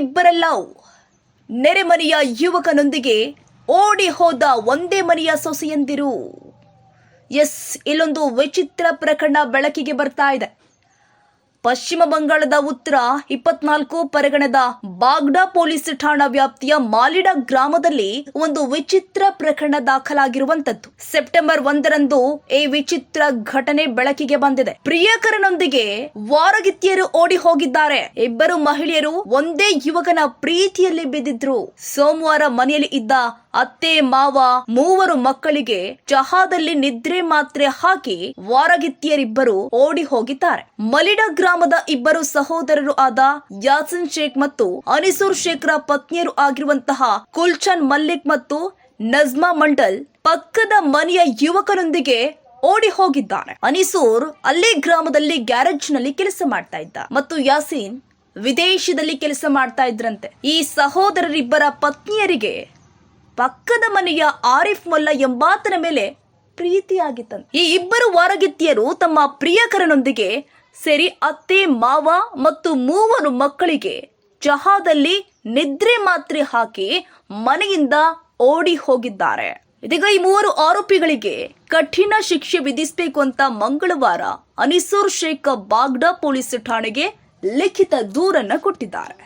ಇಬ್ಬರಲ್ಲ ನೆರೆಮನೆಯ ಯುವಕನೊಂದಿಗೆ ಓಡಿ ಹೋದ ಒಂದೇ ಮನೆಯ ಸೊಸೆಯಂದಿರು. ಎಸ್, ಇಲ್ಲೊಂದು ವಿಚಿತ್ರ ಪ್ರಕರಣ ಬೆಳಕಿಗೆ ಬರ್ತಾ ಇದೆ. ಪಶ್ಚಿಮ ಬಂಗಾಳದ ಉತ್ತರ ಇಪ್ಪತ್ನಾಲ್ಕು, ಪರಗಣದ ಬಾಗ್ಡಾ ಪೊಲೀಸ್ ಠಾಣಾ ವ್ಯಾಪ್ತಿಯ ಮಾಲಿಡ ಗ್ರಾಮದಲ್ಲಿ ಒಂದು ವಿಚಿತ್ರ ಪ್ರಕರಣ ದಾಖಲಾಗಿರುವಂತದ್ದು. ಸೆಪ್ಟೆಂಬರ್ ಒಂದರಂದು ಈ ವಿಚಿತ್ರ ಘಟನೆ ಬೆಳಕಿಗೆ ಬಂದಿದೆ. ಪ್ರಿಯಕರನೊಂದಿಗೆ ವಾರಗಿತ್ತಿಯರು ಓಡಿ ಹೋಗಿದ್ದಾರೆ. ಇಬ್ಬರು ಮಹಿಳೆಯರು ಒಂದೇ ಯುವಕನ ಪ್ರೀತಿಯಲ್ಲಿ ಬಿದ್ದಿದ್ರು. ಸೋಮವಾರ ಮನೆಯಲ್ಲಿ ಇದ್ದ ಅತ್ತೆ, ಮಾವ ಮೂವರು ಮಕ್ಕಳಿಗೆ ಚಹಾದಲ್ಲಿ ನಿದ್ರೆ ಮಾತ್ರೆ ಹಾಕಿ ವಾರಗಿತ್ತಿಯರಿಬ್ಬರು ಓಡಿ ಹೋಗಿದ್ದಾರೆ. ಮಲಿಡ ಗ್ರಾಮದ ಇಬ್ಬರು ಸಹೋದರರು ಆದ ಯಾಸಿನ್ ಶೇಖ್ ಮತ್ತು ಅನಿಸೂರ್ ಶೇಖ್ರ ಪತ್ನಿಯರು ಆಗಿರುವಂತಹ ಕುಲ್ಚನ್ ಮಲ್ಲಿಕ್ ಮತ್ತು ನಜ್ಮಾ ಮಂಡಲ್ ಪಕ್ಕದ ಮನೆಯ ಯುವಕನೊಂದಿಗೆ ಓಡಿ ಹೋಗಿದ್ದಾರೆ. ಅನಿಸೂರ್ ಅಲ್ಲೇ ಗ್ರಾಮದಲ್ಲಿ ಗ್ಯಾರೇಜ್ನಲ್ಲಿ ಕೆಲಸ ಮಾಡ್ತಾ ಇದ್ದ ಮತ್ತು ಯಾಸೀನ್ ವಿದೇಶದಲ್ಲಿ ಕೆಲಸ ಮಾಡ್ತಾ ಇದ್ರಂತೆ. ಈ ಸಹೋದರರಿಬ್ಬರ ಪತ್ನಿಯರಿಗೆ ಪಕ್ಕದ ಮನೆಯ ಆರಿಫ್ ಮೊಲ್ಲ ಎಂಬಾತನ ಮೇಲೆ ಪ್ರೀತಿಯಾಗಿತ್ತಂತೆ. ಈ ಇಬ್ಬರು ವಾರಗಿತ್ತಿಯರು ತಮ್ಮ ಪ್ರಿಯಕರನೊಂದಿಗೆ ಸೇರಿ ಅತ್ತೆ, ಮಾವ ಮತ್ತು ಮೂವರು ಮಕ್ಕಳಿಗೆ ಚಹಾದಲ್ಲಿ ನಿದ್ರೆ ಮಾತ್ರೆ ಹಾಕಿ ಮನೆಯಿಂದ ಓಡಿ ಹೋಗಿದ್ದಾರೆ. ಇದೀಗ ಈ ಮೂವರು ಆರೋಪಿಗಳಿಗೆ ಕಠಿಣ ಶಿಕ್ಷೆ ವಿಧಿಸಬೇಕು ಅಂತ ಮಂಗಳವಾರ ಅನಿಸೂರ್ ಶೇಖ್ ಬಾಗ್ಡಾ ಪೊಲೀಸ್ ಠಾಣೆಗೆ ಲಿಖಿತ ದೂರನ್ನ ಕೊಟ್ಟಿದ್ದಾರೆ.